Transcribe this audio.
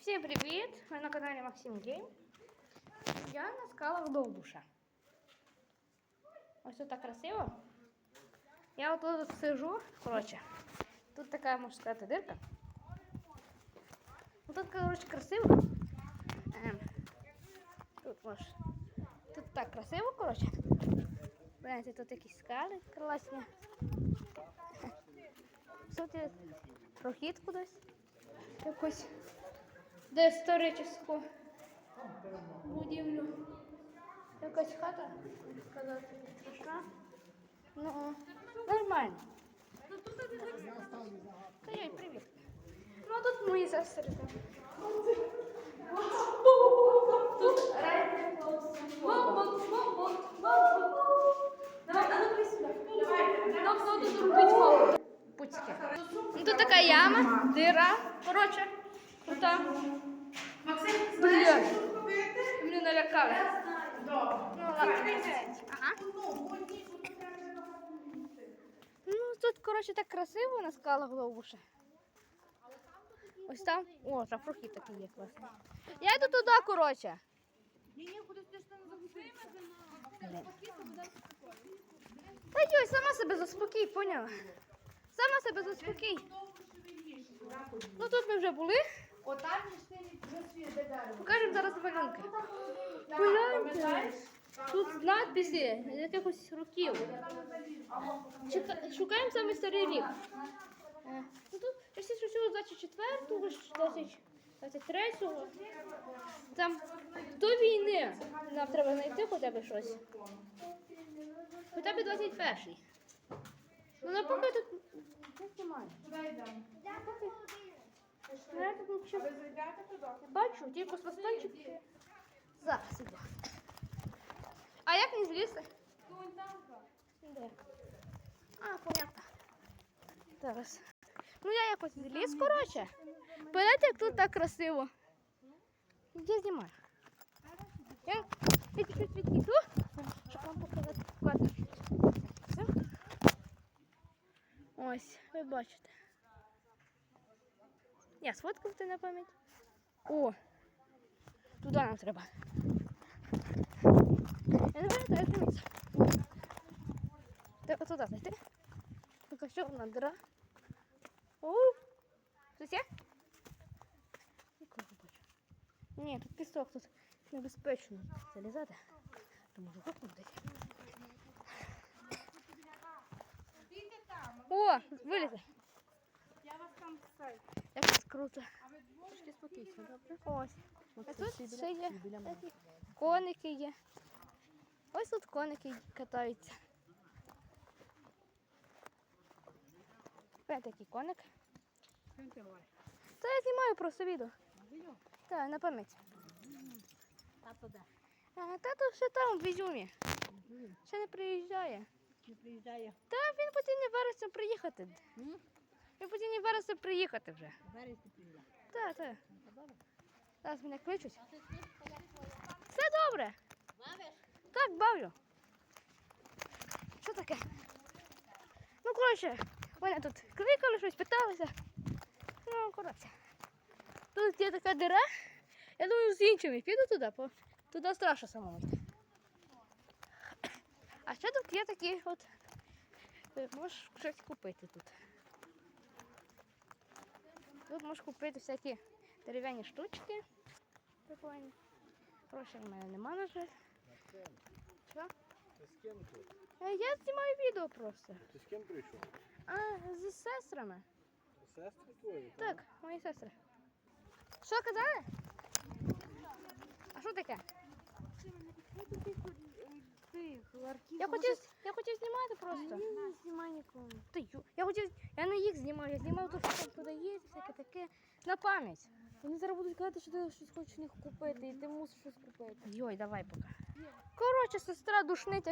Всім привіт! Ви на каналі Максим Гейм. Я на скалах Довбуша. Ось тут так красиво. Я от тут сижу, коротше. Тут така, можна сказати, дирка. Ну, Тут, коротше, красиво. Ем, Тут може. Тут так красиво, коротше. Знаєте, тут якісь скали класні. Тут є прохід кудись. Якось Де історичну будівлю. Якась хата. Сказати, страшна. Ну, нормально. Та привіт. Ну, тут мої сестри. Тут мам, мам, Давай, а ну присюди. Давай. Тут робити мало. Ну, тут така яма, дира, коротше, крута. Максим, знаєш, що тут робити? Мене налякали. Добре. Ну, ладно. Ага. Ну, тут треба багато. Ну, тут, коротше, так красиво на скалах Довбуша. Ось там. О, там прохід такий є класний. Я йду туди, коротше. Та йой, сама себе заспокій, поняла? Сама себе заспокій. Ну тут ми вже були. Отам вже світ дерево. Покажемо зараз малюнки. Так, Тут надписи з якихось років. Чека- Шукаємо саме старий рік. Е, Ну тут якщо щось з 24-го, 23-го. Там до війни нам треба знайти хоча б щось. Хоча б 21-й. Ну на поки тут не знімаю. Куди йдемо? Ну, я тут нічого Ви зайдете туди? не бачу, тільки свистончик. Зараз іду. А як не злізти? Де? А, понятно. Зараз. Ну я якось зліз, коротше. Погляньте, як тут так красиво. Я знімаю. Я, я чуть-чуть відійду, щоб вам показати кадр. Все? Ось, ви бачите. Я сфоткав ти на пам'ять. О! Туди нам треба. Я не пам'ятаю, як дивитися. Треба туди зайти. Така що вона дира. О! Щось є? Нікого не бачу. Ні, тут пісок, тут небезпечно залізати. То може гопнути. Стійте там. О, вилізе. Я вас там писаю. Круто. Ви спокійно, добре? Ось. А тут ще є такі коники є. Ось тут коники катаються. Ось такий коник. Та я знімаю просто відео. Так, на пам'ять. А, тато ще там в Ізюмі. Ще не приїжджає. Не приїжджає Та він потім вересня приїхати. М? Він потім вересня приїхати вже. в вересні. Так, так. Зараз мене кличуть. Все добре. Так, бавлю. Що таке? Ну, коротше, мене тут кликали, щось питалися. Ну, коротше. Тут є така дира. Я думаю, з іншими піду туди, бо туди страшно самому йти. А ще тут є такі от. е, Можеш щось купити тут. Тут можеш купити всякі дерев'яні штучки. Прикольні. Грошей в мене нема, на жаль. Що? Ти з ким тут? Е, Я знімаю відео просто. Ти з ким прийшов? А, з сестрами. Сестри твої? Так, мої сестри. Що казали? А що таке? Я хотів, Я хотів знімати просто. Не знімай нікому. Ти, я хотів, я не їх знімав, я знімав те, що там туди є, всяке таке, на пам'ять. Вони зараз будуть казати, що ти щось хочеш у них купити, і ти мусиш щось купити. Йой, давай поки. Коротше, сестра душнить,